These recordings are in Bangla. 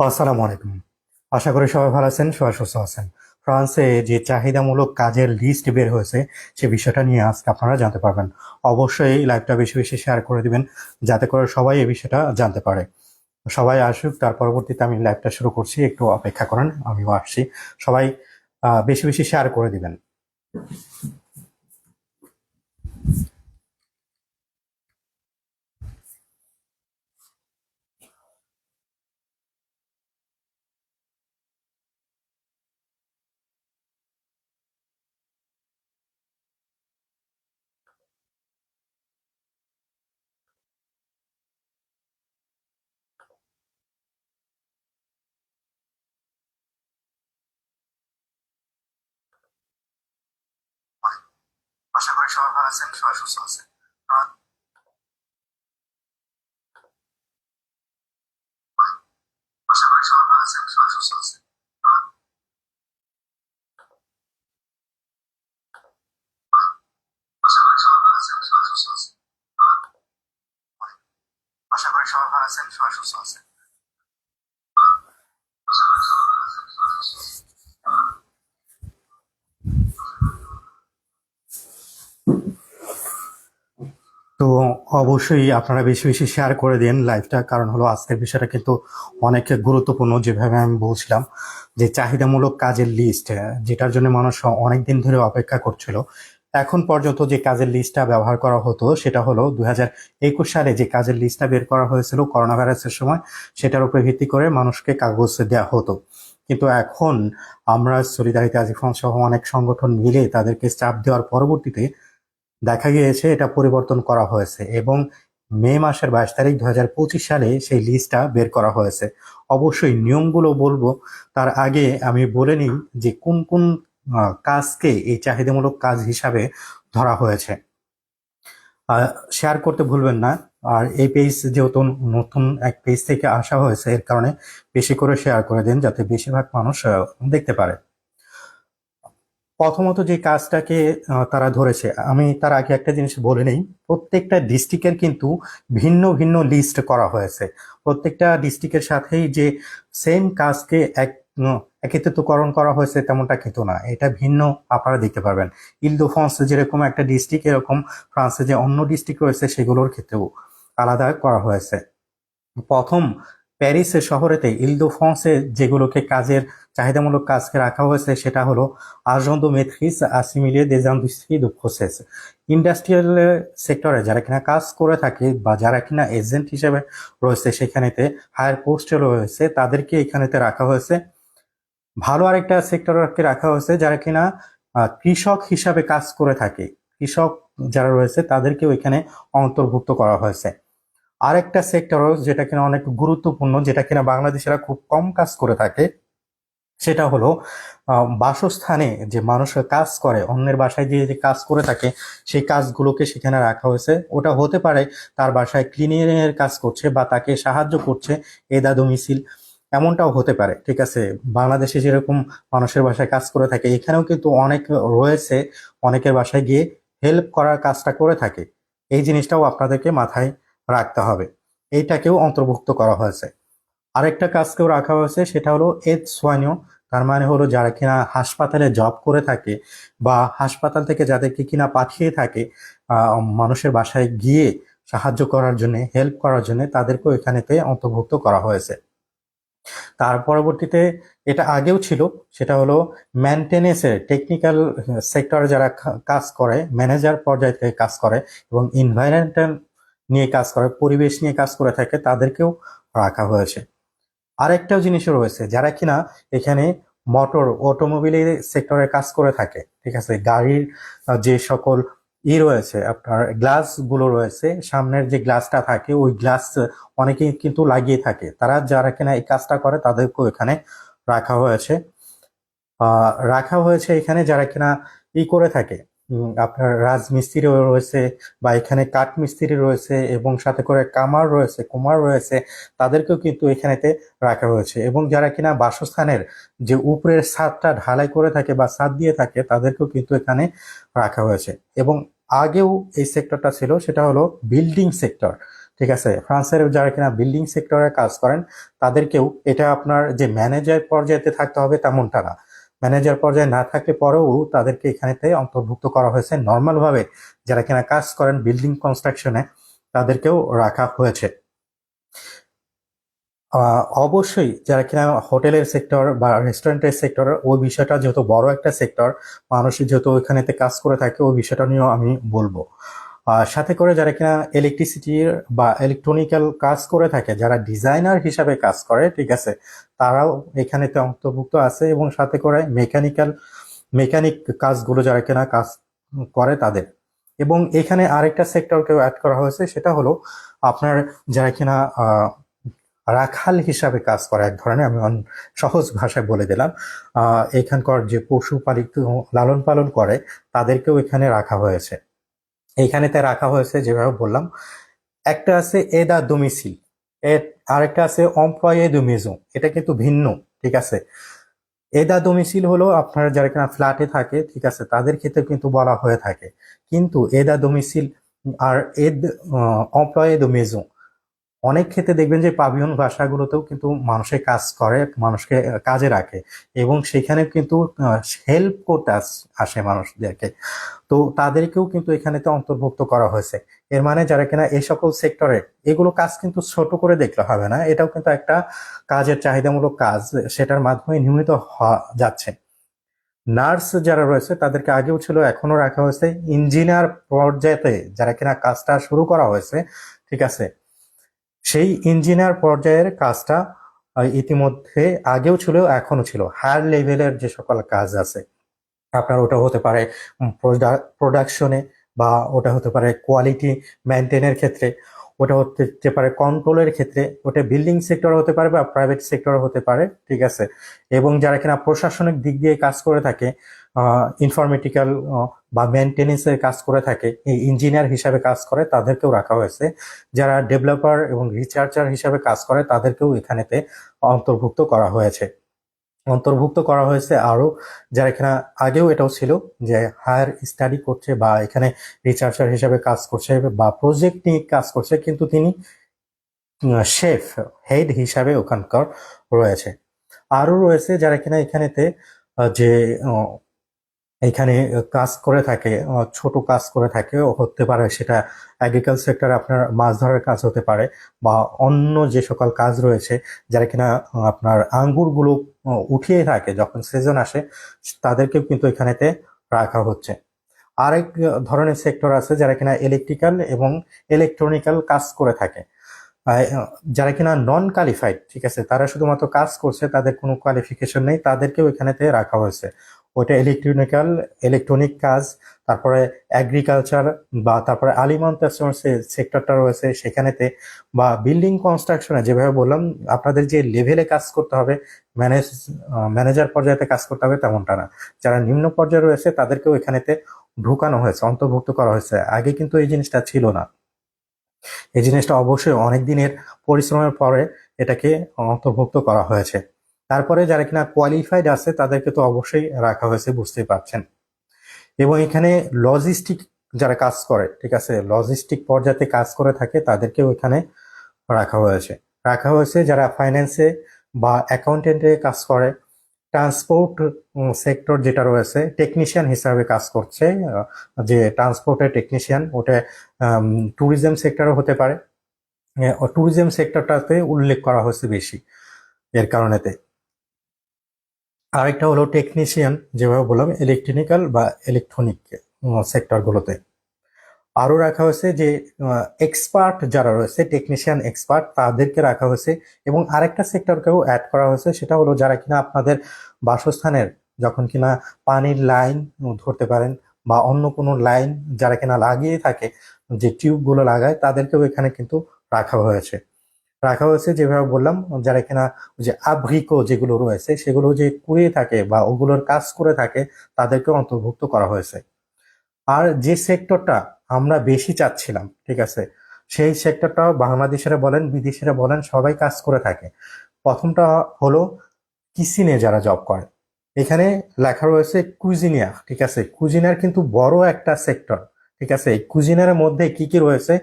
আসসালামু আলাইকুম। আশা করি সবাই ভালো আছেন, সবাই সুস্থ আছেন। ফ্রান্সে যে চাহিদামূলক কাজের লিস্ট বের হয়েছে, সে বিষয়টা নিয়ে আজকে আপনারা জানতে পারবেন। অবশ্যই লাইভটা বেশি বেশি শেয়ার করে দিবেন, যাতে করে সবাই এই বিষয়টা জানতে পারে। সবাই আসুক, তার পরবর্তীতে আমি লাইভটা শুরু করছি, একটু অপেক্ষা করেন, আমিও আসছি। সবাই বেশি বেশি শেয়ার করে দিবেন। সবাই সবাই ভালো আছেন সবাই সুস্থ আছেন আশা করি সবাই ভালো আছেন সবাই সুস্থ আছেন আশা করি সবাই ভালো আছেন সবাই সুস্থ আছেন তো অবশ্যই আপনারা বেশি বেশি শেয়ার করে দিন লাইভটা কারণ হলো আজকের বিষয়টা কিন্তু অনেক গুরুত্বপূর্ণ, যেভাবে আমি বলছিলাম যে চাহিদামূলক কাজের লিস্ট যেটার জন্য মানুষ অনেক দিন ধরে অপেক্ষা করছিল। এখন পর্যন্ত যে কাজের লিস্টটা ব্যবহার করা হতো, সেটা হলো দু একুশ সালে যে কাজের লিস্টটা বের করা হয়েছিল করোনা ভাইরাসের সময়, সেটার উপরে ভিত্তি করে মানুষকে কাগজ দেওয়া হতো। কিন্তু এখন আমরা সলিদারিতে আজিফন সহ অনেক সংগঠন মিলে তাদেরকে চাপ দেওয়ার পরবর্তীতে দেখা গিয়েছে এটা পরিবর্তন করা হয়েছে এবং মে মাসের বাইশ তারিখ দু হাজার পঁচিশ সালে সেই লিস্টটা বের করা হয়েছে। অবশ্যই নিয়মগুলো বলব। তার আগে আমি বলে নিই যে কোন কোন কাজকে এই চাহিদামূলক কাজ হিসাবে ধরা হয়েছে। শেয়ার করতে ভুলবেন না। আর এই পেজ যেহেতু নতুন এক পেজ থেকে আসা হয়েছে, এর কারণে বেশি করে শেয়ার করে দিন যাতে বেশিরভাগ মানুষ দেখতে পারে। প্রথমত যে কাজটাকে তারা ধরেছে, আমি তার আগে একটা জিনিস বলে নেই, প্রত্যেকটা ডিস্ট্রিক্টের কিন্তু ভিন্ন ভিন্ন লিস্ট করা হয়েছে। প্রত্যেকটা ডিস্ট্রিক্টের সাথেই যে সেম কাজকে এক একত্রিতকরণ করা হয়েছে তেমনটা কিন্তু না, এটা ভিন্ন আপনারা দেখতে পারবেন। ইলদো ফ্রান্স যেরকম একটা ডিস্ট্রিক্ট এরকম ফ্রান্সে যে অন্য ডিস্ট্রিক্ট রয়েছে, সেগুলোর ক্ষেত্রেও আলাদা করা হয়েছে। প্রথম প্যারিস শহরেতে ইলদো ফ্রান্সে যেগুলোকে কাজের চাহিদামূলক কাজকে রাখা হয়েছে, সেটা হলো assimilé des industries de process industrial সেক্টরে যারা কিনা কাজ করে থাকে বা যারা কিনা এজেন্ট হিসেবে রয়েছে, সেখানেতে হায়ার পোস্টে রয়েছে, তাদেরকে এখানেতে রাখা হয়েছে। ভালো আরেকটা সেক্টরকে রাখা হয়েছে, যারা কিনা কৃষক হিসাবে কাজ করে থাকে। কৃষক যারা রয়েছে, তাদেরকেও এখানে অন্তর্ভুক্ত করা হয়েছে। আরেকটা সেক্টর যেটা কিনা অনেক গুরুত্বপূর্ণ, যেটা কিনা বাংলাদেশিরা খুব কম কাজ করে থাকে। সেটা হলো বাসস্থানে যে মানুষ কাজ করে, অন্যের বাসায় যে যে কাজ করে থাকে, সেই কাজগুলোকে সেখানে রাখা হয়েছে। ওটা হতে পারে তার বাসায় ক্লিনিং এর কাজ করছে বা তাকে সাহায্য করছে এদা মিছিল, এমনটাও হতে পারে, ঠিক আছে? বাংলাদেশে যেরকম মানুষের বাসায় কাজ করে থাকে, এখানেও কিন্তু অনেক রয়েছে, অনেকের বাসায় গিয়ে হেল্প করার কাজটা করে থাকে। এই জিনিসটাও আপনাদেরকে মাথায় রাখতে হবে। এইটাকেও অন্তর্ভুক্ত করা হয়েছে। আরেকটা কাজকেও রাখা হয়েছে, সেটা হলো এদ সোয়ানিও তার মানে হলো যারা কিনা হাসপাতালে জব করে থাকে বা হাসপাতাল থেকে যাদেরকে কিনা পাঠিয়ে থাকে মানুষের বাসায় গিয়ে সাহায্য করার জন্য, হেল্প করার জন্য তাদেরকেও এখানেতে অন্তর্ভুক্ত করা হয়েছে। তার পরবর্তীতে এটা আগেও ছিল, সেটা হলো মেনটেনেন্সের টেকনিক্যাল সেক্টরে যারা কাজ করে ম্যানেজার পর্যায়ে থেকে কাজ করে এবং ইনভায়রনমেন্টাল নিয়ে কাজ করে, পরিবেশ নিয়ে কাজ করে থাকে, তাদেরকেও রাখা হয়েছে। আরেকটাও জিনিসও রয়েছে, যারা কিনা এখানে মোটর অটোমোবিলের সেক্টরে কাজ করে থাকে, ঠিক আছে? গাড়ির যে সকল ই রয়েছে, আপনার গ্লাসগুলো রয়েছে, সামনের যে গ্লাসটা থাকে, ওই গ্লাস অনেকেই কিন্তু লাগিয়ে থাকে। তারা যারা কিনা এই কাজটা করে, তাদেরকেও এখানে রাখা হয়েছে। রাখা হয়েছে এখানে যারা কিনা ই করে থাকে। আপনার রাজমিস্ত্রিও রয়েছে বা এখানে কাঠ মিস্ত্রি রয়েছে এবং সাথে করে কামার রয়েছে, কুমার রয়েছে, তাদেরকেও কিন্তু এখানেতে রাখা হয়েছে। এবং যারা কিনা বাসস্থানের যে উপরের ছাদটা ঢালাই করে থাকে বা ছাদ দিয়ে থাকে, তাদেরকেও কিন্তু এখানে রাখা হয়েছে। এবং আগেও এই সেক্টরটা ছিল, সেটা হলো বিল্ডিং সেক্টর, ঠিক আছে? ফ্রান্সের যারা কিনা বিল্ডিং সেক্টরে কাজ করেন, তাদেরকেও এটা আপনার যে ম্যানেজার পর্যায়েতে থাকতে হবে তেমনটা না। ম্যানেজার পর্যায়ে না থাকলে পরেও তাদেরকে এখানেতে অন্তর্ভুক্ত করা হয়েছে। নর্মাল ভাবে যারা কিনা কাজ করেন বিল্ডিং কনস্ট্রাকশনে, তাদেরকেও রাখা হয়েছে। অবশ্যই যারা কিনা হোটেলের সেক্টর বা রেস্টুরেন্টের সেক্টর, ওই বিষয়টা যেহেতু বড় একটা সেক্টর, মানুষ যেহেতু ওইখানেতে কাজ করে থাকে, ওই বিষয়টা নিয়েও আমি বলব। সাথে করে যারা কিনা ইলেকট্রিসিটির বা ইলেকট্রনিক্যাল কাজ করে থাকে, যারা ডিজাইনার হিসাবে কাজ করে, ঠিক আছে, তারাও এখানেতে অন্তর্ভুক্ত আছে এবং সাথে করে মেকানিক্যাল মেকানিক কাজগুলো যারা কিনা কাজ করে তাদের। এবং এখানে আরেকটা সেক্টরকেও অ্যাড করা হয়েছে, সেটা হলো আপনার যারা কিনা রাখাল হিসাবে কাজ করে, এক ধরনের আমি সহজ ভাষায় বলে দিলাম এখানকার যে পশু পালিত লালন পালন করে, তাদেরকেও এখানে রাখা হয়েছে। এইখানেতে রাখা হয়েছে যেভাবে বললাম। একটা আছে এ দা এর আরেকটা আছে অম্পয়ে দু মেজো এটা কিন্তু ভিন্ন, ঠিক আছে? এদা দমিসিল হলো আপনার যারা কিনা ফ্ল্যাটে থাকে, ঠিক আছে, তাদের ক্ষেত্রে কিন্তু বলা হয়ে থাকে। কিন্তু এদা দমিসিল আর এদ অম্পয়ে দু মেজো অনেক ক্ষেত্রে দেখবেন যে পাবিয়ন ভাষাগুলোতেও কিন্তু মানুষের কাজ করে, মানুষকে কাজে রাখে এবং সেখানে কিন্তু হেল্প করতে আসে মানুষদেরকে। তো তাদেরকেও কিন্তু এখানেতে অন্তর্ভুক্ত করা হয়েছে। এর মানে যারা কিনা এই সকল সেক্টরে এগুলো কাজ কিন্তু ছোট করে দেখলে হবে না। এটাও কিন্তু একটা কাজের চাহিদামূলক কাজ, সেটার মাধ্যমে নিয়মিত যাচ্ছে। নার্স যারা রয়েছে, তাদেরকে আগেও ছিল এখনও রাখা হয়েছে। ইঞ্জিনিয়ার পর্যায়েতে যারা কিনা কাজটা শুরু করা হয়েছে, ঠিক আছে? সেই ইঞ্জিনিয়ার পর্যায়ের কাজটা ইতিমধ্যে আগেও ছিল এখনও ছিল। হায়ার লেভেলের যে সকল কাজ আছে, আপনার ওটা হতে পারে প্রোডাকশনে বা ওটা হতে পারে কোয়ালিটি মেনটেনের ক্ষেত্রে, ওটা হতে পারে কন্ট্রোলের ক্ষেত্রে, ওটা বিল্ডিং সেক্টর হতে পারে বা প্রাইভেট সেক্টর হতে পারে, ঠিক আছে? এবং যারা কিনা প্রশাসনিক দিক দিয়ে কাজ করে থাকে ইনফরমেটিক্যাল বা মেনটেনেন্সের কাজ করে থাকে, এই ইঞ্জিনিয়ার হিসাবে কাজ করে, তাদেরকেও রাখা হয়েছে। যারা ডেভেলপার এবং রিসার্চার হিসাবে কাজ করে, তাদেরকেও এখানেতে অন্তর্ভুক্ত করা হয়েছে। অন্তর্ভুক্ত করা হয়েছে আরও যারা এখানে, আগেও এটাও ছিল যে হায়ার স্টাডি করছে বা এখানে রিসার্চার হিসাবে কাজ করছে বা প্রজেক্ট নিয়ে কাজ করছে, কিন্তু তিনি শেফ হেড হিসাবে ওখানকার রয়েছে। আরও রয়েছে যারা কিনা এখানেতে যে এখানে কাজ করে থাকে ছোট কাজ করে থাকে হতে পারে সেটা এগ্রিকালচার সেক্টরে আপনার মাছ ধরার কাজ হতে পারে বা অন্য যে সকল কাজ রয়েছে যারা কিনা আপনার আঙ্গুরগুলো উঠিয়ে থাকে যখন সিজন আসে, তাদেরকেও কিন্তু এখানেতে রাখা হচ্ছে। আরেক ধরনের সেক্টর আছে যারা কিনা ইলেকট্রিক্যাল এবং ইলেকট্রনিক্যাল কাজ করে থাকে। যারা কিনা নন কোয়ালিফাইড ঠিক আছে, তারা শুধুমাত্র কাজ করছে, তাদের কোনো কোয়ালিফিকেশন নেই, তাদেরকেও এখানেতে রাখা হয়েছে। ওইটা ইলেকট্রনিক্যাল ইলেকট্রনিক কাজ, তারপরে অ্যাগ্রিকালচার বা তারপরে আলিমান্টেশন সেক্টরটা রয়েছে সেখানেতে বা বিল্ডিং কনস্ট্রাকশনে যেভাবে বললাম, আপনাদের যে লেভেলে কাজ করতে হবে ম্যানেজ ম্যানেজার পর্যায়েতে কাজ করতে হবে তেমনটা না। যারা নিম্ন পর্যায়ে রয়েছে তাদেরকেও এখানেতে ঢুকানো হয়েছে, অন্তর্ভুক্ত করা হয়েছে। আগে কিন্তু এই জিনিসটা ছিল না। এই জিনিসটা অবশ্যই অনেক দিনের পরিশ্রমের পরে এটাকে অন্তর্ভুক্ত করা হয়েছে। তারপরে যারা কিনা কোয়ালিফাইড আছে, তাদেরকে তো অবশ্যই রাখা হয়েছে, বুঝতেই পারছেন। এবং এখানে লজিস্টিক যারা কাজ করে, ঠিক আছে লজিস্টিক পর্যায়ে কাজ করে থাকে, তাদেরকেও এখানে রাখা হয়েছে। রাখা হয়েছে যারা ফাইন্যান্সে বা অ্যাকাউন্টেন্টে কাজ করে ট্রান্সপোর্ট সেক্টর যেটা রয়েছে টেকনিশিয়ান হিসাবে কাজ করছে যে ট্রান্সপোর্টের টেকনিশিয়ান ওটা ট্যুরিজম সেক্টরও হতে পারে। ট্যুরিজম সেক্টরটাতে উল্লেখ করা হয়েছে বেশি, এর কারণেতে। আরেকটা হলো টেকনিশিয়ান যেভাবে বললাম ইলেকট্রনিক্যাল বা ইলেকট্রনিক সেক্টরগুলোতে আরও রাখা হয়েছে যে এক্সপার্ট যারা রয়েছে টেকনিশিয়ান এক্সপার্ট তাদেরকে রাখা হয়েছে এবং আরেকটা সেক্টরকেও অ্যাড করা হয়েছে, সেটা হলো যারা কিনা আপনাদের বাসস্থানের, যখন কিনা পানির লাইন ধরতে পারেন বা অন্য কোনো লাইন যারা কিনা লাগিয়ে থাকে, যে টিউবগুলো লাগায়, তাদেরকেও এখানে কিন্তু রাখা হয়েছে। রাখা হয়েছে, যেভাবে বললাম, যারা কিনা যে আভ্রিকো যেগুলো রয়েছে, সেগুলো যে কুড়িয়ে থাকে বা ওগুলোর কাজ করে থাকে, তাদেরকে অন্তর্ভুক্ত করা হয়েছে। আর যে সেক্টরটা আমরা বেশি চাচ্ছিলাম, ঠিক আছে, সেই সেক্টরটা বাংলাদেশেরা বলেন, বিদেশিরা বলেন, সবাই কাজ করে থাকে। প্রথমটা হলো কিসিনে যারা জব করে। এখানে লেখা রয়েছে কুজিনিয়া ঠিক আছে কুজিনার কিন্তু বড় একটা সেক্টর, ঠিক আছে, এই মধ্যে কি কি রয়েছে?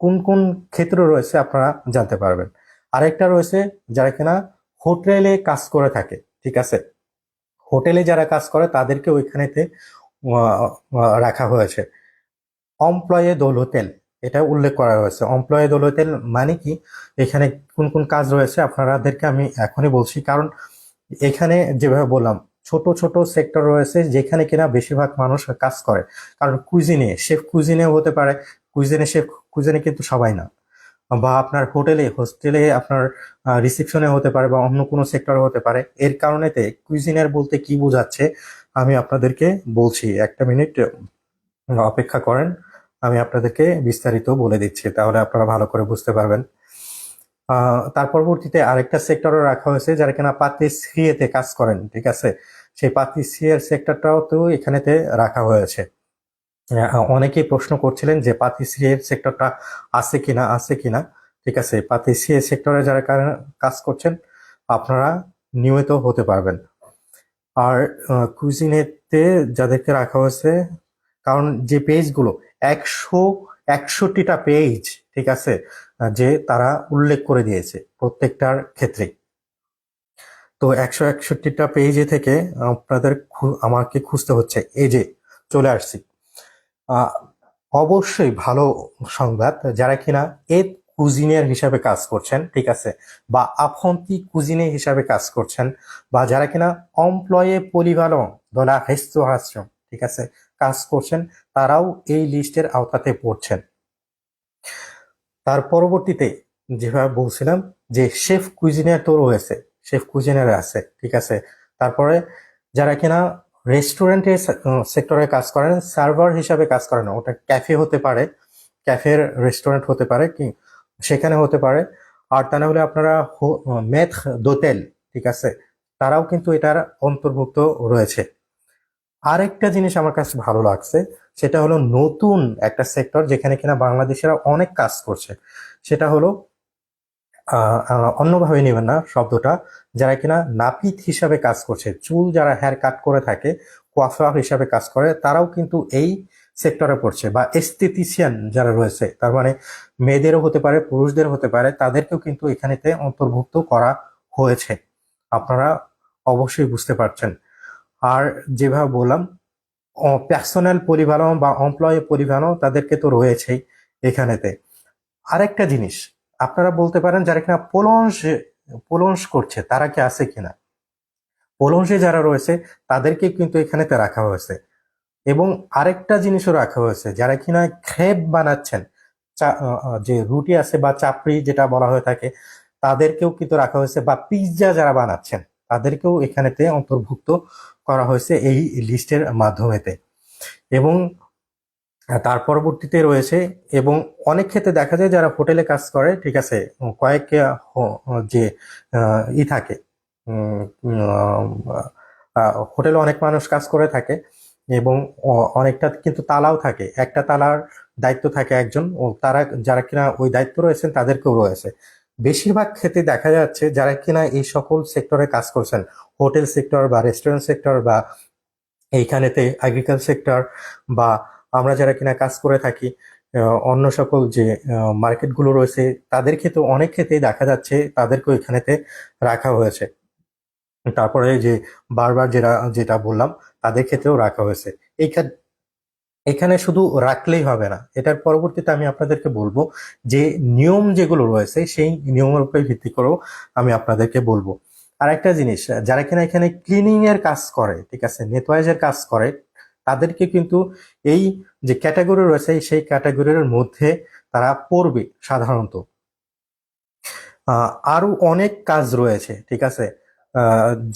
কোন কোন ক্ষেত্র রয়েছে আপনারা জানতে পারবেন। আরেকটা রয়েছে যারা কিনা হোটেলে কাজ করে থাকে, ঠিক আছে? হোটেলে যারা কাজ করে তাদেরকে ওইখানেতে রাখা হয়েছে। অমপ্লয়ে দোল হোটেল, এটা উল্লেখ করা হয়েছে। অমপ্লয়ে দোল হোটেল মানে কি? এখানে কোন কোন কাজ রয়েছে আপনাদেরকে আমি এখনই বলছি। কারণ এখানে যেভাবে বললাম, ছোট ছোট সেক্টর রয়েছে যেখানে কিনা বেশিরভাগ মানুষ কাজ করে। কারণ কুইজিনে, শেফ কুইজিনেও হতে পারে, কুইজিনে শেফ কুইজিনে কিন্তু সবাই না। বা আপনার হোটেলে, হোস্টেলে আপনার রিসেপশনে হতে পারে বা অন্য কোনো সেক্টরে হতে পারে। এর কারণেতে কুইজিনের বলতে কি বোঝাচ্ছে, আমি আপনাদেরকে বলছি। একটা মিনিট অপেক্ষা করেন, আমি আপনাদেরকে বিস্তারিত বলে দিচ্ছি, তাহলে আপনারা ভালো করে বুঝতে পারবেন। তার পরবর্তীতে আরেকটা সেক্টরও রাখা হয়েছে, যারা কিনা পাতিশ্রিয়েতে কাজ করেন, ঠিক আছে? সেই পাতি পাতিশ্রিয়ের সেক্টরটাও তো এখানেতে রাখা হয়েছে। অনেকেই প্রশ্ন করছিলেন যে পাতিশ্রিয়ের সেক্টরটা আছে কিনা আছে কিনা। ঠিক আছে পাতিশ্রিয়ের সেক্টরে যারা কাজ করছেন, আপনারা নিয়মিত হতে পারবেন। আর কুইজিনেতে যাদেরকে রাখা হয়েছে, কারণ যে পেজগুলো একশো, একষট্টিটা পেজ ঠিক আছে যে তারা উল্লেখ করে দিয়েছে প্রত্যেকটার ক্ষেত্রে তো একশো একষট্টিটা পেজে থেকে আপনাদের আমাকে খুঁজতে হচ্ছে। এই যে, চলে আসছি। অবশ্যই ভালো সংবাদ, যারা কিনা এ কুজিনিয়ার হিসাবে কাজ করছেন, ঠিক আছে, বা আফন্তি কুজিনে হিসাবে কাজ করছেন, বা যারা কিনা অমপ্লয়ে পরিবালন দলা হেস্তহাস্যম ঠিক আছে, কাজ করছেন, তারাও এই লিস্টের আওতাতে পড়ছেন। তার পরবর্তীতে যেভাবে বলছিলাম যে শেফ কুইজিনিয়ার তো রয়েছে শেফ কুইজিনিয়ার আছে, ঠিক আছে, তারপরে যারা কিনা রেস্টুরেন্টের সেক্টরে কাজ করেন, সার্ভার হিসাবে কাজ করেন ওটা ক্যাফে হতে পারে, ক্যাফের রেস্টুরেন্ট হতে পারে কি, সেখানে হতে পারে। আর তা না হলে আপনারা মেথ দোতেল, ঠিক আছে, তারাও কিন্তু এটার অন্তর্ভুক্ত রয়েছে। আরেকটা জিনিস আমার কাছে ভালো লাগছে, সেটা হলো নতুন একটা সেক্টর যেখানে কিনা বাংলাদেশেরা অনেক কাজ করছে। সেটা হলো অন্যভাবে নেবেন না শব্দটা। যারা কিনা নাপিত হিসাবে কাজ করছে, চুল যারা হেয়ার কাট করে থাকে কোয়াফার হিসাবে কাজ করে, তারাও কিন্তু এই সেক্টরে পড়ছে। বা এস্থেটিশিয়ান যারা রয়েছে, তার মানে মেয়েদেরও হতে পারে পুরুষদের হতে পারে, তাদেরকেও কিন্তু এখানেতে অন্তর্ভুক্ত করা হয়েছে। আপনারা অবশ্যই বুঝতে পারছেন। আর যেভাবে বললাম পার্সোনাল পরিবারও বা এমপ্লয়ি পরিবারও তাদেরকে তো রয়েছেই এখানেতে। আরেকটা জিনিস আপনারা বলতে পারেন যারা কিনা পোলন্স পোলন্স করছে, তারা কি আছে কিনা? পোলন্সে যারা রয়েছে, তাদেরকে কিন্তু এখানেতে রাখা হয়েছে। এবং আরেকটা জিনিসও রাখা হয়েছে, যারা কিনা খেপ বানাচ্ছেন যে রুটি আছে বা চাপড়ি যেটা বলা হয়ে থাকে, তাদেরকেও কিন্তু রাখা হয়েছে, বা পিৎজা যারা বানাচ্ছেন, তাদেরকেও এখানেতে অন্তর্ভুক্ত করা হয়েছে এই লিস্টের মাধ্যমেতে। এবং তার পরবর্তীতে রয়েছে এবং অনেক ক্ষেত্রে দেখা যায় যারা হোটেলে কাজ করে, ঠিক আছে কয়েক যে ই থাকে হোটেলে অনেক মানুষ কাজ করে থাকে এবং অনেকটা কিন্তু তালাও থাকে। একটা তালার দায়িত্ব থাকে একজন, ও, তারা যারা কিনা ওই দায়িত্ব রয়েছেন তাদেরকেও রয়েছে। বেশিরভাগ ক্ষেত্রে দেখা যাচ্ছে যারা কিনা এই সকল সেক্টরে কাজ করছেন, হোটেল সেক্টর বা রেস্টুরেন্ট সেক্টর বা এইখানেতে এগ্রিকালচার সেক্টর বা আমরা যারা কিনা কাজ করে থাকি অন্য সকল যে মার্কেটগুলো রয়েছে, তাদের ক্ষেত্রে অনেক ক্ষেত্রেই দেখা যাচ্ছে তাদেরকেও এখানেতে রাখা হয়েছে। তারপরে যে, বারবার যেটা যেটা বললাম, তাদের ক্ষেত্রেও রাখা হয়েছে। এইখানে এখানে শুধু রাখলেই হবে না, এটার পরবর্তীতে আমি আপনাদেরকে বলব যে, নিয়ম যেগুলো রয়েছে, সেই নিয়মের উপরে ভিত্তি করেও আমি আপনাদেরকে বলব। আর একটা জিনিস, যারা কিনা এখানে ক্লিনিং এর কাজ করে, ঠিক আছে নেটওয়াইজের কাজ করে তাদেরকে কিন্তু এই যে ক্যাটাগরি রয়েছে সেই ক্যাটাগরির মধ্যে তারা পড়বে সাধারণত। আহ, আরও অনেক কাজ রয়েছে ঠিক আছে?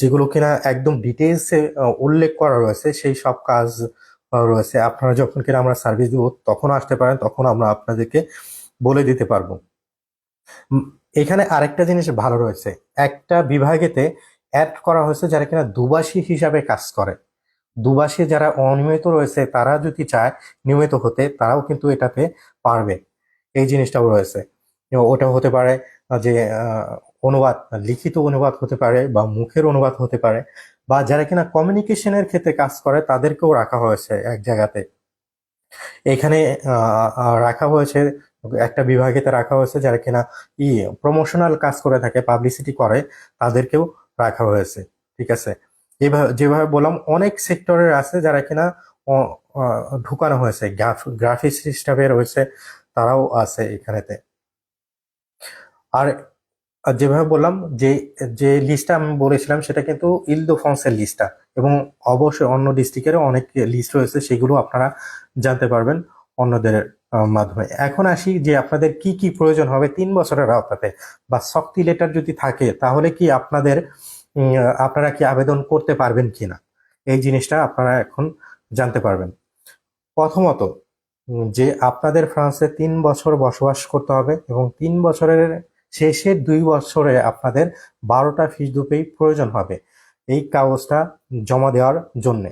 যেগুলো কিনা একদম ডিটেলসে উল্লেখ করা রয়েছে সেই সব কাজ রয়েছে। আপনারা যখন কিনা আমরা সার্ভিস দিব তখন আসতে পারেন তখন আমরা আপনাদেরকে বলে দিতে পারব। এখানে আরেকটা জিনিস ভালো রয়েছে। একটা বিভাগেতে অ্যাড করা হয়েছে যারা কিনা দুবাসী হিসাবে কাজ করে। দুবাসী যারা অনিয়মিত রয়েছে, তারা যদি চায় নিয়মিত হতে, তারাও কিন্তু এটাতে পারবে। এই জিনিসটাও রয়েছে। ওটা হতে পারে যে অনুবাদ, লিখিত অনুবাদ হতে পারে বা মুখের অনুবাদ হতে পারে বা যারা কিনা কমিউনিকেশনের ক্ষেত্রে কাজ করে, তাদেরকেও রাখা হয়েছে এক জায়গাতে। এখানে রাখা হয়েছে, একটা বিভাগেতে রাখা হয়েছে যারা কিনা ই প্রমোশনাল কাজ করে থাকে পাবলিসিটি করে, তাদেরকেও রাখা হয়েছে। ঠিক আছে? এভাবে যেভাবে বললাম, অনেক সেক্টরের আছে যারা কিনা ঢুকানো হয়েছে গ্রাফিক্স হিসাবে রয়েছে তারাও আছে এখানেতে। আর যেভাবে বললাম, যে যে লিস্টটা আমি বলেছিলাম, সেটা কিন্তু ইলদোফন্সের লিস্টটা এবং অবশ্যই অন্য ডিস্ট্রিক্টেরও অনেক লিস্ট রয়েছে, সেগুলো আপনারা জানতে পারবেন অন্যদের মাধ্যমে। এখন আসি যে আপনাদের কি কি প্রয়োজন হবে তিন বছরের আওতাতে, বা শক্তি লেটার যদি থাকে, তাহলে কি আপনাদের আপনারা কি আবেদন করতে পারবেন কি না এই জিনিসটা আপনারা এখন জানতে পারবেন। প্রথমত যে আপনাদের ফ্রান্সে তিন বছর বসবাস করতে হবে এবং তিন বছরের শেষের দুই বছরে আপনাদের বারোটা ফিসদুপেই প্রয়োজন হবে এই কাগজটা জমা দেওয়ার জন্যে।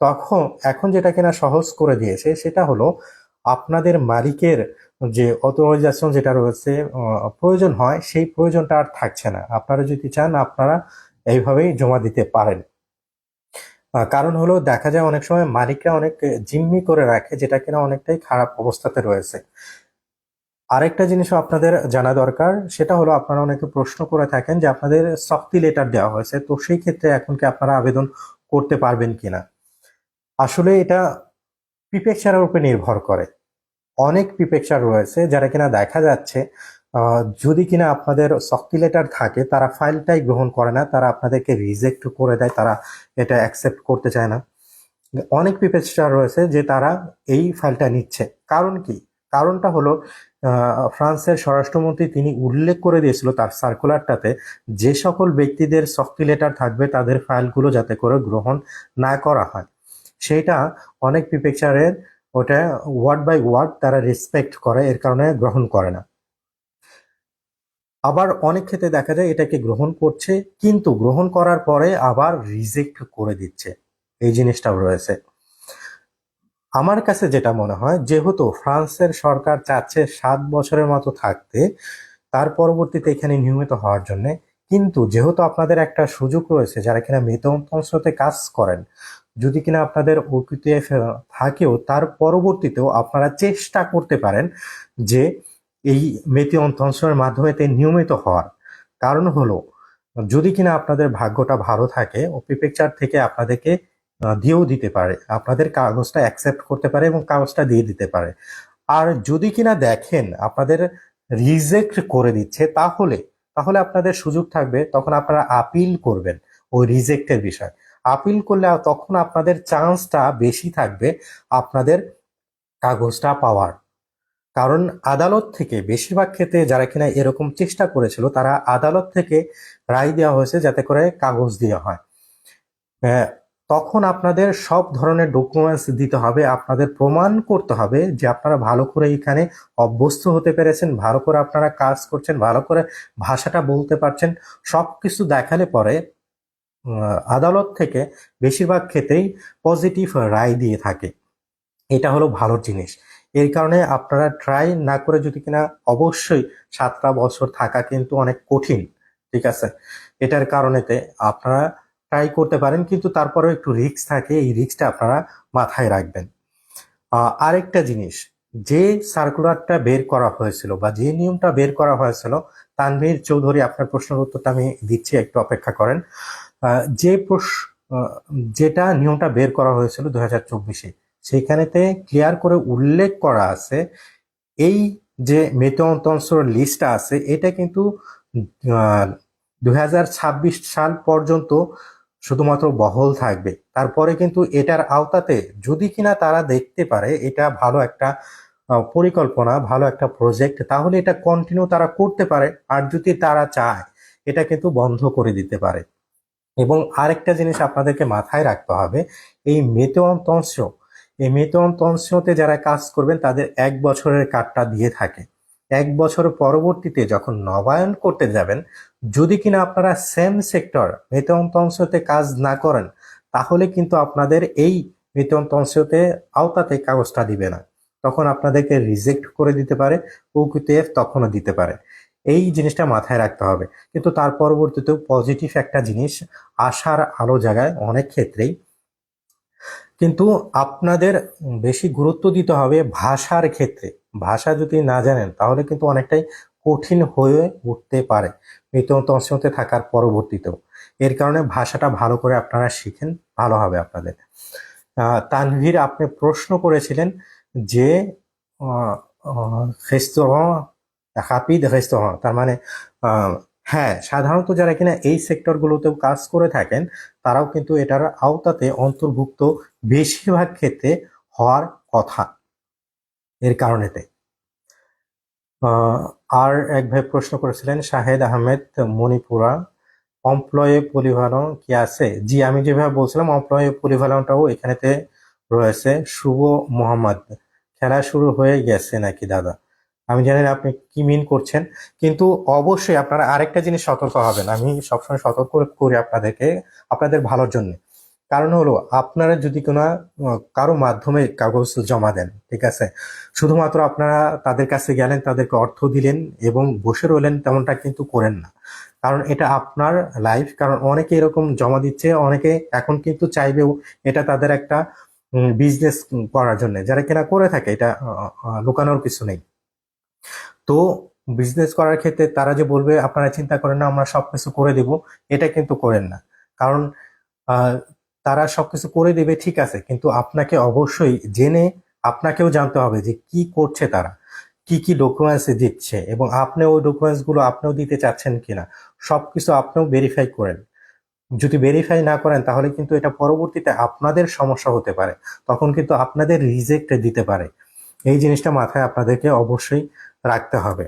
তখন, এখন যেটা কিনা সহজ করে দিয়েছে সেটা হলো, আপনাদের মালিকের যে অথরাইজেশন যেটা রয়েছে প্রয়োজন হয়, সেই প্রয়োজনটা আর থাকছে না। আপনারা যদি চান, আপনারা এইভাবেই জমা দিতে পারেন। কারণ হলো দেখা যায় অনেক সময় মালিকরা অনেক জিম্মি করে রাখে, যেটা কিনা অনেকটাই খারাপ অবস্থাতে রয়েছে। আরেকটা জিনিসও আপনাদের জানা দরকার, সেটা হলো আপনারা অনেকে প্রশ্ন করে থাকেন যে আপনাদের শক্তি লেটার দেওয়া হয়েছে, তো সেই ক্ষেত্রে এখন কি আপনারা আবেদন করতে পারবেন কিনা? আসলে এটা প্রিপেকচারের উপর নির্ভর করে। অনেক প্রিপেকচার রয়েছে যারা কিনা দেখা যাচ্ছে যদি কিনা আপনাদের শক্তি লেটার থাকে, তারা ফাইলটাই গ্রহণ করে না, তারা আপনাদেরকে রিজেক্ট করে দেয়, তারা এটা অ্যাকসেপ্ট করতে চায় না। অনেক প্রিপেকচার রয়েছে যে তারা এই ফাইলটা নিচ্ছে। কারণ কি? কারণটা হলো ফ্রান্সের স্বরাষ্ট্রমন্ত্রী তিনি উল্লেখ করে দিয়েছিল তার সার্কুলারটাতে যে সকল ব্যক্তিদের শক্তি লেটার থাকবে, তাদের ফাইলগুলো যাতে করে গ্রহণ না করা হয়। সেটা অনেক প্রিপেকচারের ওটা ওয়ার্ড বাই ওয়ার্ড তারা রেসপেক্ট করে, এর কারণে গ্রহণ করে না। আবার অনেক ক্ষেত্রে দেখা যায় এটাকে গ্রহণ করছে, কিন্তু গ্রহণ করার পরে আবার রিজেক্ট করে দিচ্ছে। এই জিনিসটাও রয়েছে। আমার কাছে যেটা মনে হয়, যেহেতু ফ্রান্সের সরকার চাচ্ছে সাত বছরের মতো থাকতে, তার পরবর্তীতে এখানে নিয়মিত হওয়ার জন্য, কিন্তু যেহেতু আপনাদের একটা সুযোগ রয়েছে, যারা কিনা মৃতন্ততে কাজ করেন, যদি কিনা আপনাদের ওপিটিএফ থাকেও, তার পরবর্তীতেও আপনারা চেষ্টা করতে পারেন যে এই মেতি অন্তংশের মাধ্যমে তে নিয়মিত হওয়ার কারণ হলো, যদি কিনা আপনাদের ভাগ্যটা ভালো থাকে ও প্রিপেকচার থেকে আপনাদেরকে দিয়েও দিতে পারে। আপনাদের কাগজটা অ্যাকসেপ্ট করতে পারে এবং কাগজটা দিয়ে দিতে পারে। আর যদি কিনা দেখেন, আপনাদের রিজেক্ট করে দিচ্ছে, তাহলে তাহলে আপনাদের সুযোগ থাকবে, তখন আপনারা আপিল করবেন ওই রিজেক্টের বিষয়। আপিল করলে তখন আপনাদের চান্সটা বেশি থাকবে আপনাদের কাগজটা পাওয়ার। কারণ আদালত থেকে বেশিরভাগ ক্ষেত্রে যারা কিনা এরকম চেষ্টা করেছিল, তারা আদালত থেকে রায় দেওয়া হয়েছে যাতে করে কাগজ দেওয়া হয়। তখন আপনাদের সব ধরনের ডকুমেন্টস দিতে হবে, আপনাদের প্রমাণ করতে হবে যে আপনারা ভালো করে এখানে অভ্যস্ত হতে পেরেছেন, ভালো করে আপনারা কাজ করছেন, ভালো করে ভাষাটা বলতে পারছেন। সব কিছু দেখালে পরে আদালত থেকে বেশিরভাগ ক্ষেত্রেই পজিটিভ রায় দিয়ে থাকে। এটা হলো ভালো জিনিস। এর কারণে আপনারা ট্রাই না করে যদি কিনা অবশ্যই সাতটা বছর থাকা কিন্তু অনেক কঠিন ঠিক আছে? এটার কারণেতে আপনারা ট্রাই করতে পারেন কিন্তু তারপরেও একটু রিস্ক থাকে এই রিস্কটা আপনারা মাথায় রাখবেন। আরেকটা জিনিস যে সার্কুলারটা বের করা হয়েছিল বা যে নিয়মটা বের করা হয়েছিল তানভীর চৌধুরী আপনার প্রশ্নের উত্তরটা আমি দিচ্ছি একটু অপেক্ষা করেন। যে প্রশ- আহ, যেটা নিয়মটা বের করা হয়েছিল দু হাজার চব্বিশে সেইখানেতে ক্লিয়ার করে উল্লেখ করা আছে, এই যে মেতন্তর লিস্টটা আছে, এটা কিন্তু দু হাজার ছাব্বিশ সাল পর্যন্ত শুধুমাত্র বহল থাকবে। তারপরে কিন্তু এটার আওতাতে, যদি কিনা তারা দেখতে পারে, এটা ভালো একটা পরিকল্পনা, ভালো একটা প্রজেক্ট তাহলে এটা কন্টিনিউ তারা করতে পারে। আর যদি তারা চায়, এটা কিন্তু বন্ধ করে দিতে পারে। এবং আরেকটা জিনিস আপনাদেরকে মাথায় রাখতে হবে, এই মেতন্তংশ এই মেতন্তংশতে যারা কাজ করবেন, তাদের এক বছরের কার্ডটা দিয়ে থাকে। এক বছর পরবর্তীতে যখন নবায়ন করতে যাবেন, যদি কিনা আপনারা সেম সেক্টর মেতন্তংশতে কাজ না করেন, তাহলে কিন্তু আপনাদের এই মেতন্তংশতে আওতাতে কাগজটা দিবে না। তখন আপনাদেরকে রিজেক্ট করে দিতে পারে ওকিউটিএফ তখনও দিতে পারে। এই জিনিসটা মাথায় রাখতে হবে। কিন্তু তার পরবর্তীতেও পজিটিভ একটা জিনিস আসার আলো জায়গায় অনেক ক্ষেত্রেই কিন্তু আপনাদের বেশি গুরুত্ব দিতে হবে ভাষার ক্ষেত্রে। ভাষা যদি না জানেন, তাহলে কিন্তু অনেকটাই কঠিন হয়ে উঠতে পারে। মৃত্যুতংশতে থাকার পরবর্তীতেও। এর কারণে ভাষাটা ভালো করে আপনারা শিখেন, ভালো হবে আপনাদের। তানভীর, আপনি প্রশ্ন করেছিলেন যে রেস্তোরাঁ রাপিদ রেস্তোরাঁ, তার মানে হ্যাঁ সাধারণত যারা কিনা এই সেক্টরগুলোতেও কাজ করে থাকেন, তারাও কিন্তু এটার আওতাতে অন্তর্ভুক্ত বেশিরভাগ ক্ষেত্রে হওয়ার কথা এর কারণেতে। আর এক ভাই প্রশ্ন করেছিলেন, শাহেদ আহমেদ মণিপুরা, অমপ্লয়ে পরিভালন কি আছে? জি, আমি যেভাবে বলছিলাম, অমপ্লয়ে পরিভালনটাও এখানেতে রয়েছে। শুভ মোহাম্মদ, খেলা শুরু হয়ে গেছে নাকি দাদা? আমি জানি না আপনি কি মিন করছেন, কিন্তু অবশ্যই আপনারা আরেকটা জিনিস সতর্ক হবেন। আমি সবসময় সতর্ক করি আপনাদেরকে, আপনাদের ভালোর জন্য। কারণ হলো, আপনারা যদি কোনো কারও মাধ্যমে কাগজ জমা দেন, ঠিক আছে? শুধুমাত্র আপনারা তাদের কাছে গেলেন, তাদেরকে অর্থ দিলেন এবং বসে রইলেন, তেমনটা কিন্তু করেন না। কারণ এটা আপনার লাইফ কারণ অনেকে এরকম জমা দিচ্ছে, অনেকে এখন কিন্তু চাইবেও এটা তাদের একটা বিজনেস করার জন্য। যারা কিনা করে থাকে, এটা লুকানোর কিছু নেই। তো বিজনেস করার ক্ষেত্রে তারা যে বলবে, আপনারা চিন্তা করেন না, আমরা সবকিছু করে দেব। এটা কিন্তু করেন না। কারণ তারা সবকিছু করে দেবে, ঠিক আছে। কিন্তু আপনাকে অবশ্যই জেনে আপনাকেও জানতে হবে যে কি করছে তারা, কি কি ডকুমেন্টস দিচ্ছে এবং আপনি ওই ডকুমেন্টসগুলো আপনিও দিতে চাচ্ছেন কিনা, সবকিছু আপনিও ভেরিফাই করেন। যদি ভেরিফাই না করেন, তাহলে কিন্তু এটা পরবর্তীতে আপনাদের সমস্যা হতে পারে। তখন কিন্তু আপনাদের রিজেক্ট দিতে পারে। এই জিনিসটা মাথায় আপনাদেরকে অবশ্যই রাখতে হবে।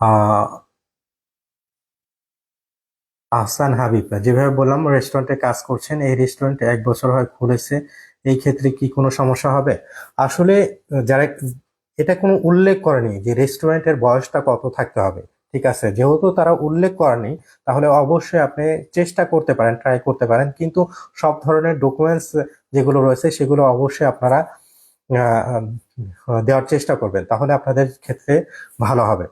আহ আহসান হাবিব, যেভাবে বললাম রেস্টুরেন্টে কাজ করছেন, এই রেস্টুরেন্ট এক বছর হয় খুলেছে, এই ক্ষেত্রে কি কোনো সমস্যা হবে? আসলে, যারা, এটা কোনো উল্লেখ করেনি যে রেস্টুরেন্টের বয়সটা কত থাকতে হবে, ঠিক আছে? যেহেতু তারা উল্লেখ করেনি, তাহলে অবশ্যই আপনি চেষ্টা করতে পারেন ট্রাই করতে পারেন, কিন্তু সব ধরনের ডকুমেন্টস যেগুলো রয়েছে, সেগুলো অবশ্যই আপনারা দেওয়ার চেষ্টা করবেন, তাহলে আপনাদের ক্ষেত্রে ভালো হবে।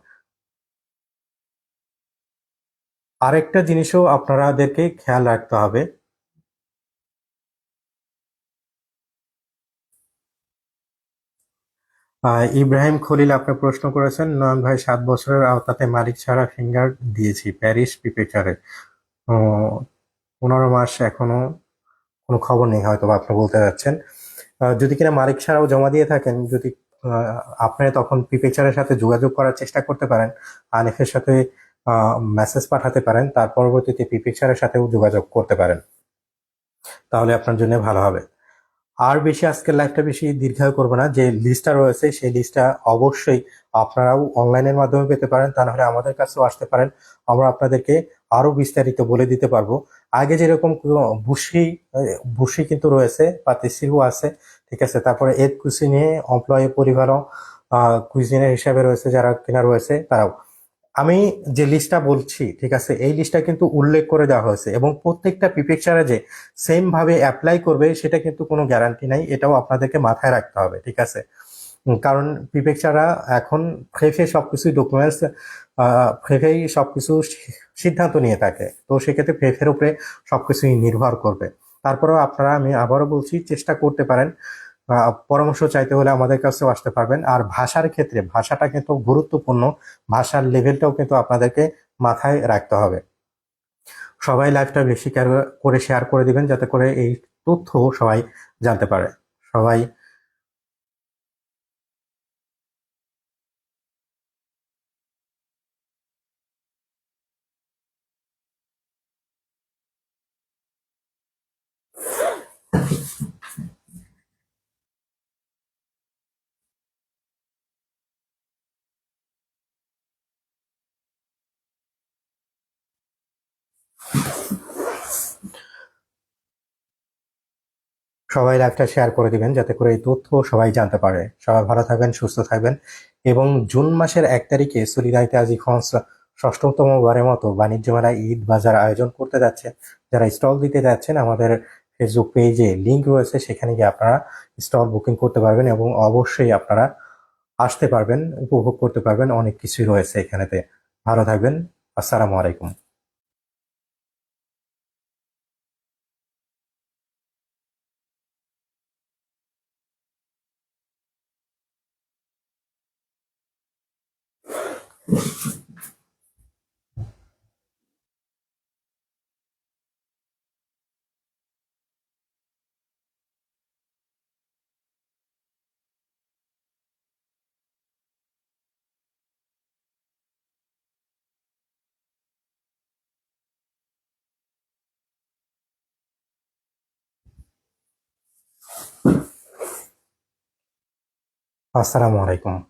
আরেকটা জিনিসও আপনারাদেরকে খেয়াল রাখতে হবে। ইব্রাহিম খলিল আপনি প্রশ্ন করেছেন, নয়ন ভাই, সাত বছরের আওতাতে মালিক ছাড়া ফিঙ্গার দিয়েছি, প্যারিস প্রিপেচারে। পনেরো মাস এখনও কোনো খবর নেই হয়তো আপনি বলতে যাচ্ছেন। যদি কিনা মালিক ছাড়াও জমা দিয়ে থাকেন, যদি আপনারা তখন প্রিপেচারের সাথে যোগাযোগ করার চেষ্টা করতে পারেন, আনিফের সাথে মেসেজ পাঠাতে পারেন, তার পরবর্তীতে প্রিপেচারের সাথেও যোগাযোগ করতে পারেন। তাহলে আপনার জন্য ভালো হবে। আর বেশি, আজকের লাইভটা বেশি দীর্ঘায়ু করব না। যে লিস্টটা রয়েছে, সেই লিস্টটা অবশ্যই আপনারাও অনলাইনের মাধ্যমে পেতে পারেন। তা নাহলে আমাদের কাছেও আসতে পারেন। আমরা আপনাদেরকে আরও বিস্তারিত বলে দিতে পারব। আগে যেরকম বুসি বুসি কিন্তু রয়েছে পাতিসিও আছে, ঠিক আছে? তারপরে এদ কুসিনে এমপ্লয়ি পরিবারও কুইজিনের হিসাবে রয়েছে, যারা কিনা রয়েছে, তারাও। আমি যে লিস্টটা বলছি, ঠিক আছে? এই লিস্টটা কিন্তু উল্লেখ করে দেওয়া হয়েছে এবং প্রত্যেকটা প্রিপেকচারে যে সেম ভাবে অ্যাপ্লাই করবে, সেটা কিন্তু কোনো গ্যারান্টি নাই, এটাও আপনাদেরকে মাথায় রাখতে হবে, ঠিক আছে? কারণ প্রিপেকচাররা এখন ফ্রেফে সবকিছু ডকুমেন্টস ফ্রেফেই সবকিছু সি- সিদ্ধান্ত নিয়ে থাকে। তো সেক্ষেত্রে ফ্রেফের উপরে সবকিছুই নির্ভর করবে। তারপরেও আপনারা, আমি আবারও বলছি, চেষ্টা করতে পারেন। পরামর্শ চাইতে হলে আমাদের কাছেও আসতে পারবেন। আর ভাষার ক্ষেত্রে, ভাষাটা কিন্তু গুরুত্বপূর্ণ। ভাষার লেভেলটাও কিন্তু আপনাদেরকে মাথায় রাখতে হবে। সবাই লাইভটা বেশি করে শেয়ার করে দিবেন, যাতে করে এই তথ্য সবাই জানতে পারে। সবাই সবাই লাইভটা শেয়ার করে দিবেন যাতে করে এই তথ্য সবাই জানতে পারে। সবাই ভালো থাকবেন, সুস্থ থাকবেন এবং জুন মাসের এক তারিখে সলিদারিতে আজি ফন্স ষষ্ঠতম বারের মতো বাণিজ্য মেলা ঈদ বাজার আয়োজন করতে যাচ্ছে। যারা স্টল দিতে যাচ্ছেন, আমাদের ফেসবুক পেজে লিঙ্ক রয়েছে, সেখানে গিয়ে আপনারা স্টল বুকিং করতে পারবেন এবং অবশ্যই আপনারা আসতে পারবেন, উপভোগ করতে পারবেন, অনেক কিছুই রয়েছে এখানেতে। ভালো থাকবেন, আসসালামু আলাইকুম। আসসালামু আলাইকুম।